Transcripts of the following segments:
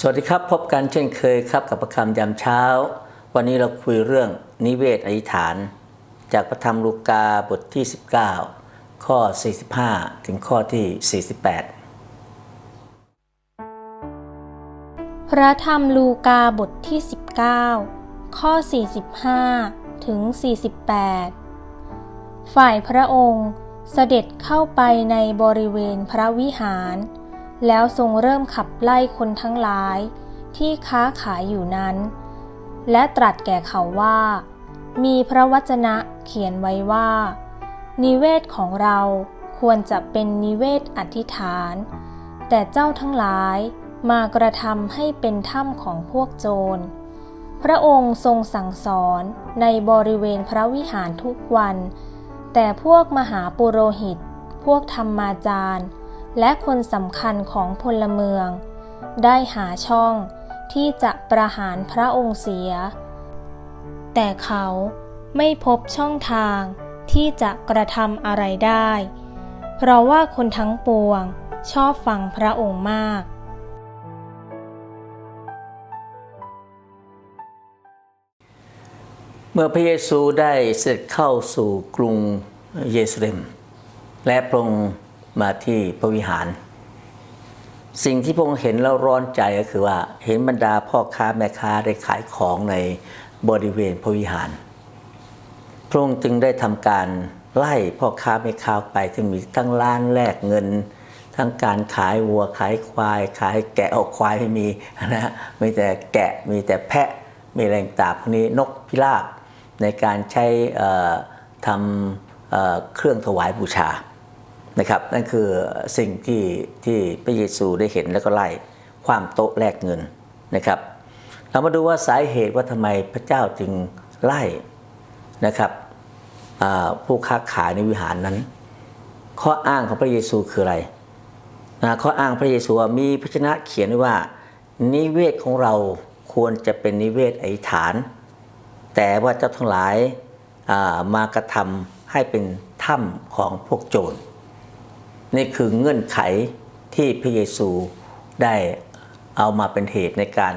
สวัสดีครับ พบกันเช่นเคยครับกับประคำยามเช้า วันนี้เราคุยเรื่องนิเวศอธิษฐาน จากพระธรรมลูกาบทที่ 19 ข้อ 45 ถึงข้อที่ 48 พระธรรมลูกาบทที่ 19 ข้อ 45 ถึง 48 ฝ่ายพระองค์เสด็จเข้าไปในบริเวณพระวิหาร แล้วทรงเริ่มขับไล่คนทั้งหลาย ที่ค้าขายอยู่นั้น และตรัสแก่เขาว่า มีพระวจนะเขียนไว้ว่า นิเวศของเราควรจะเป็นนิเวศอธิษฐาน แต่เจ้าทั้งหลายมากระทำให้เป็นถ้ำของพวกโจร พระองค์ทรงสั่งสอนในบริเวณพระวิหารทุกวัน แต่พวกมหาปุโรหิต พวกธรรมาจารย์ และคนสำคัญของพลเมือง ได้หาช่องที่จะประหารพระองค์เสีย แต่เขาไม่พบช่องทางที่จะกระทำอะไรได้ เพราะว่าคนทั้งปวงชอบฟังพระองค์มากเมื่อพระเยซูได้เสด็จเข้าสู่กรุงเยรูซาเล็ม และพระองค์ มาที่พระวิหาร สิ่งที่พระองค์เห็นแล้วร้อนใจก็คือว่าเห็นบรรดาพ่อค้าแม่ค้าได้ขายของในบริเวณพระวิหาร พระองค์จึงได้ทำการไล่พ่อค้าแม่ค้าไปที่มีทั้งร้านแลกเงิน ทั้งการขายวัวขายควาย ขายแกะเอาควายไม่มีนะมีแต่แกะมีแต่แพะมีอะไรต่าพวกนี้นกพิราบในการใช้ทำเครื่องถวายบูชา นะครับ นั่นคือสิ่งที่ที่พระเยซูได้เห็นแล้วก็ไล่ความโต๊ะแลกเงินนะครับ เรามาดูว่าสาเหตุว่าทำไมพระเจ้าจึงไล่นะครับผู้ค้าขายในวิหารนั้น ข้ออ้างของพระเยซูคืออะไรนะข้ออ้างพระเยซูมีพระชนะเขียนไว้ว่า นิเวศของเราควรจะเป็นนิเวศอธิษฐาน แต่ว่าเจ้าทั้งหลายามากระทำให้เป็นถ้ำของพวกโจร นี่คือเงื่อนไขที่พระเยซูได้เอามาเป็นเหตุในการ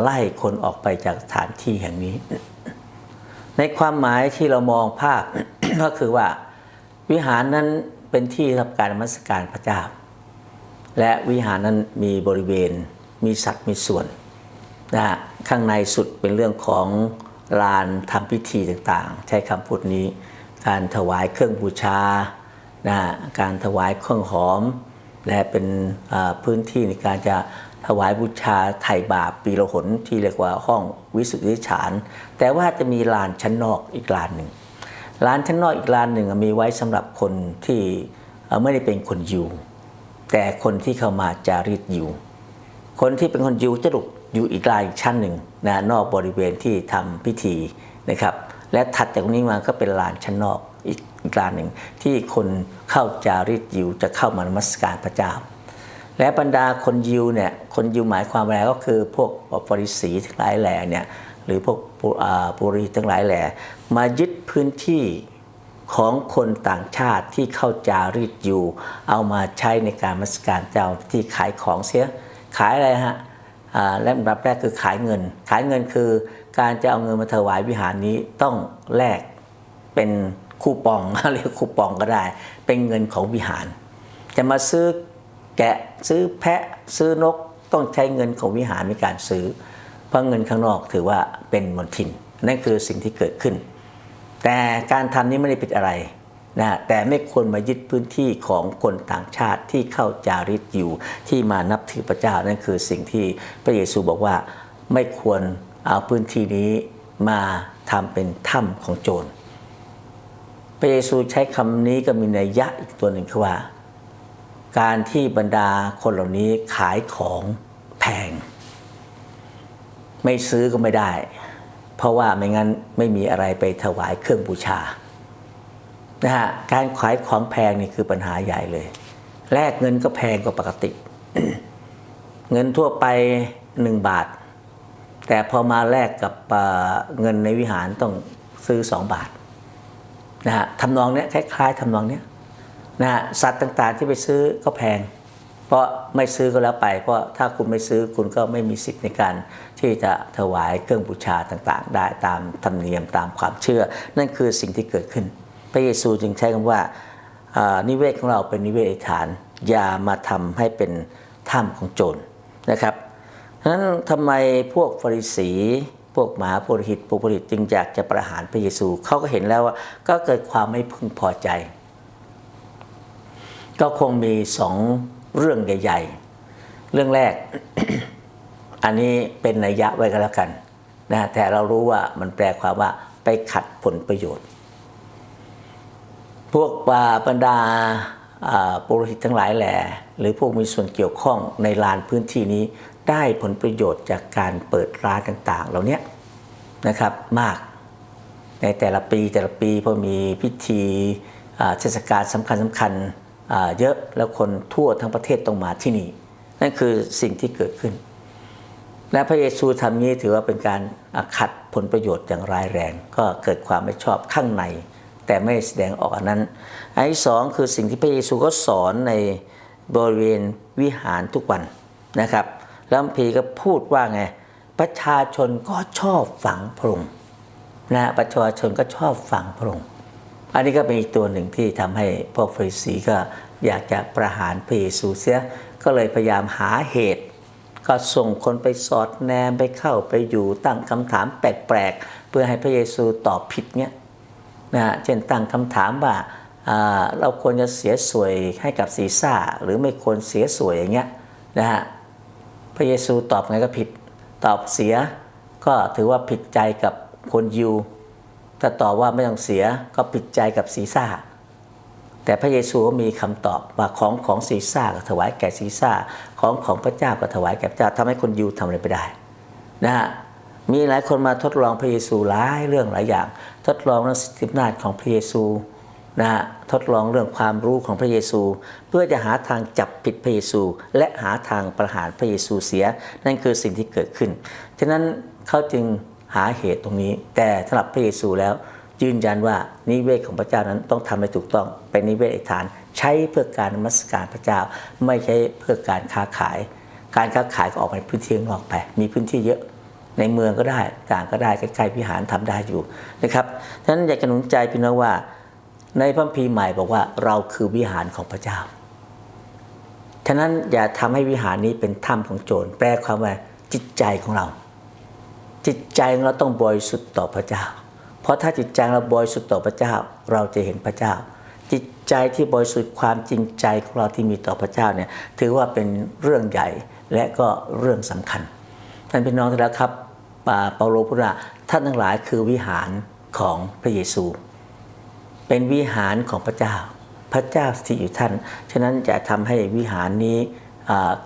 ไล่คนออกไปจากสถานที่แห่งนี้ ในความหมายที่เรามองภาพก็คือว่าวิหารนั้นเป็นที่ทำการมัสการพระเจ้า และวิหารนั้นมีบริเวณมีสัตว์มีส่วนนะฮะข้างในสุดเป็นเรื่องของลานทำพิธีต่างๆ ใช้คำพูดนี้ การถวายเครื่องบูชา นะการถวายเครื่องหอม และเป็นพื้นที่ในการจะถวายบูชาไถ่บาปปีละหนที่เรียกว่าห้องวิสุทธิฉาน แต่ว่าจะมีลานชั้นนอกอีกลานหนึ่งร้านชั้นนอกอีกร้านหนึ่งมีไว้สำหรับคนที่ไม่ได้เป็นคนยิวแต่คนที่เข้ามาจาริกยิวคนที่เป็นคนยิวจะถูกอยู่อีกลานอีกชั้นหนึ่งนะนอกบริเวณที่ทำพิธีนะครับ และถัดจากตรงนี้มาก็เป็นลานชั้นนอกอีกกลานหนึ่งที่คนเข้าจาริกยิวจะเข้ามานมัสการพระเจ้า และบรรดาคนยิวเนี่ยคนยิวหมายความว่าอะไรก็คือพวกฟริสีทั้งหลายแหล่เนี่ยหรือพวกปุรีทั้งหลายแหล่มายึดพื้นที่ของคนต่างชาติที่เข้าจารีตอยู่ เอามาใช้ในการมัสการเจ้าที่ขายของเสียขายอะไรฮะและลำดับแรกคือขายเงิน ขายเงินคือ การจะเอาเงินมาถวายวิหารนี้ต้องแลกเป็นคูปองเรียกคูปองก็ได้ เป็นเงินของวิหาร จะมาซื้อแกะซื้อแพะซื้อนกต้องใช้เงินของวิหารในการซื้อ เพราะเงินข้างนอกถือว่าเป็นมลทินนั่นคือสิ่งที่เกิดขึ้น แต่การทำนี้ไม่ได้ผิดอะไรนะแต่ไม่ควรมายึดพื้นที่ของคนต่างชาติที่เข้าจาริกอยู่ที่มานับถือพระเจ้านั่นคือสิ่งที่พระเยซูบอกว่าไม่ควร เอาพื้นที่นี้มาทำเป็นถ้ำของโจรพระเยซูใช้คำนี้ก็มีนัยยะอีกตัวหนึ่งคือว่า การที่บรรดาคนเหล่านี้ขายของแพง ไม่ซื้อก็ไม่ได้ เพราะว่าไม่งั้นไม่มีอะไรไปถวายเครื่องบูชานะฮะการขายของแพงนี่คือปัญหาใหญ่เลย แลกเงินก็แพงกว่าปกติ เงินทั่วไปหนึ่งบาท แต่พอมาแลกกับเงินในวิหารต้องซื้อสองบาทนะฮะทำนองเนี้ยคล้ายๆทำนองเนี้ยนะฮะสัตว์ต่างๆที่ไปซื้อก็แพง เพราะไม่ซื้อก็แล้วไป เพราะถ้าคุณไม่ซื้อคุณก็ไม่มีสิทธิ์ในการที่จะถวายเครื่องบูชาต่างๆ ได้ตามธรรมเนียมตามความเชื่อ นั่นคือสิ่งที่เกิดขึ้น พระเยซูจึงใช้คำว่าอ่านิเวศของเราเป็นนิเวศฐาน อย่ามาทำให้เป็นถ้ำของโจรนะครับ นั้นทำไมพวกฟริสี พวกหมาโพธิหิตปุโพธิตจึงอยากจะประหารพระเยซู เขาก็เห็นแล้วว่าก็เกิดความไม่พึงพอใจ ก็คงมีสองเรื่องใหญ่ ๆ เรื่องแรก อันนี้เป็นนัยยะไว้ก็แล้วกันนะแต่เรารู้ว่ามันแปลความว่าไปขัดผลประโยชน์ พวกบาบรรดา ปุโรหิตทั้งหลายแหล่หรือพวกมีส่วนเกี่ยวข้องในลานพื้นที่นี้ได้ผลประโยชน์จากการเปิดร้านต่างๆ เหล่านี้นะครับมากในแต่ละปีแต่ละปีพอมีพิธีเทศกาลสำคัญสำคัญๆเยอะแล้วคนทั่วทั้งประเทศต้องมาที่นี่ นั่นคือสิ่งที่เกิดขึ้น และพระเยซูทำนี้ถือว่าเป็นการขัดผลประโยชน์อย่างร้ายแรง ก็เกิดความไม่ชอบข้างใน แต่ไม่แสดงออกอันนั้น อันที่สองคือสิ่งที่พระเยซูก็สอนในบริเวณวิหารทุกวันนะครับแล้วพระพีก็พูดว่าไงประชาชนก็ชอบฝังพระองค์นะประชาชนก็ชอบฝังพระองค์อันนี้ก็เป็นอีกตัวหนึ่งที่ทำให้พวกฟริสีก็อยากจะประหารพระเยซูเสียก็เลยพยายามหาเหตุ ก็ส่งคนไปสอดแนมไปเข้าไปอยู่ตั้งคำถามแปลกๆ เพื่อให้พระเยซูตอบผิดเนี่ย นะฮะเช่นตั้งคำถามว่าเราควรจะเสียสวยให้กับซีซ่าหรือไม่ควรเสียสวยอย่างเงี้ยนะฮะพระเยซูตอบไงก็ผิดตอบเสีย ก็ถือว่าผิดใจกับคนยิวถ้าตอบว่าไม่ต้องเสียก็ผิดใจกับซีซ่าแต่พระเยซูก็มีคำตอบว่าของของซีซ่าก็ถวายแก่ซีซ่าของของพระเจ้าก็ถวายแก่พระเจ้าทำให้คนยิวทำอะไรไม่ได้นะฮะ มีหลายคนมาทดลองพระเยซูหลายเรื่องหลายอย่าง ทดลองเรื่องสิทธิอำนาจของพระเยซูนะฮะทดลองเรื่องความรู้ของพระเยซู เพื่อจะหาทางจับผิดพระเยซู และหาทางประหารพระเยซูเสีย นั่นคือสิ่งที่เกิดขึ้น ฉะนั้นเขาจึงหาเหตุตรงนี้ แต่สำหรับพระเยซูแล้ว ยืนยันว่านิเวศของพระเจ้านั้นต้องทำให้ถูกต้องเป็นนิเวศอิฐาน ใช้เพื่อการนมัสการพระเจ้า ไม่ใช่เพื่อการค้าขาย การค้าขายก็ออกไปพื้นที่งนอกไป มีพื้นที่เยอะ ในเมืองก็ได้ต่างก็ได้ใกล้ๆวิหารทำได้อยู่นะครับฉะนั้นอยากจะหนุนใจพี่น้องว่า ในพระคัมภีใหม่บอกว่าเราคือวิหารของพระเจ้าฉะนั้นอย่าทำให้วิหารนี้เป็นถ้ำของโจรแปลความว่าจิตใจของเรา จิตใจของเราต้องบริสุทธิ์ต่อพระเจ้า เพราะถ้าจิตใจเราบริสุทธิ์ต่อพระเจ้า เราจะเห็นพระเจ้า จิตใจที่บริสุทธิ์ความจริงใจของเราที่มีต่อพระเจ้าเนี่ยถือว่าเป็นเรื่องใหญ่และก็เรื่องสำคัญท่านพี่น้องที่รักครับ เปาโลพูดว่าท่านทั้งหลายคือวิหารของพระเยซู เป็นวิหารของพระเจ้า พระเจ้าสถิตอยู่ท่าน ฉะนั้นจะทำให้วิหารนี้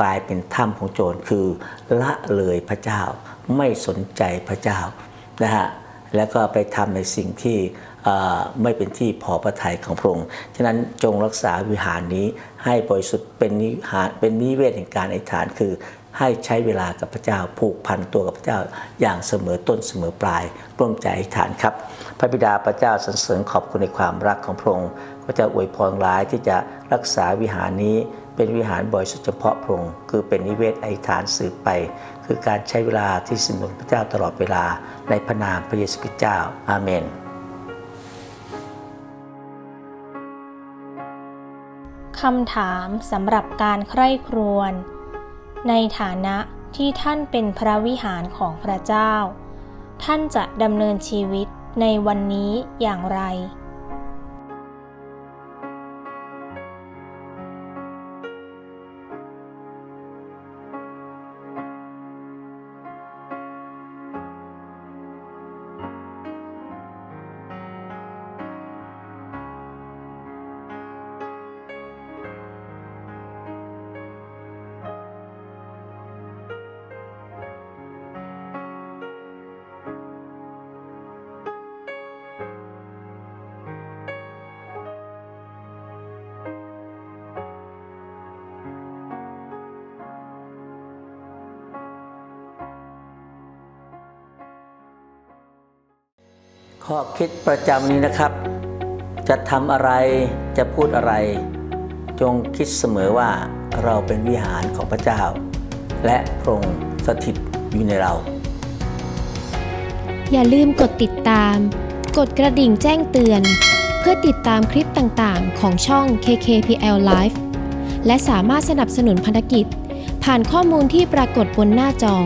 กลายเป็นถ้ำของโจรคือละเลยพระเจ้าไม่สนใจพระเจ้านะฮะแล้วก็ไปทำในสิ่งที่ไม่เป็นที่พอพระทัยของพระองค์ ฉะนั้นจงรักษาวิหารนี้ให้บริสุทธิ์เป็นนิหารเป็นนิเวศแห่งการอธิษฐานคือ ให้ใช้เวลากับพระเจ้าผูกพันตัวกับพระเจ้าอย่างเสมอต้นเสมอปลายร่วมใจอธิษฐานครับ พระบิดาพระเจ้าสรรเสริญขอบคุณในความรักของพระองค์พระเจ้าอวยพรร้ายที่จะรักษาวิหารนี้เป็นวิหารบริสุทธิ์เฉพาะพระองค์คือเป็นนิเวศอธิษฐานสืบไป คือการใช้เวลาที่สนุนพระเจ้าตลอดเวลาในพระนามพระเยซูคริสต์เจ้าอาเมนคำถามสำหรับการใคร่ครวญ ในฐานะที่ท่านเป็นพระวิหารของพระเจ้า ท่านจะดำเนินชีวิตในวันนี้อย่างไร ข้อคิดประจำนี้นะครับ จะทำอะไรจะพูดอะไร จงคิดเสมอว่าเราเป็นวิหารของพระเจ้า และพระองค์สถิตอยู่ในเรา อย่าลืมกดติดตาม กดกระดิ่งแจ้งเตือน เพื่อติดตามคลิปต่างๆ ของช่อง KKPL Live และสามารถสนับสนุนพันธกิจ ผ่านข้อมูลที่ปรากฏบนหน้าจอ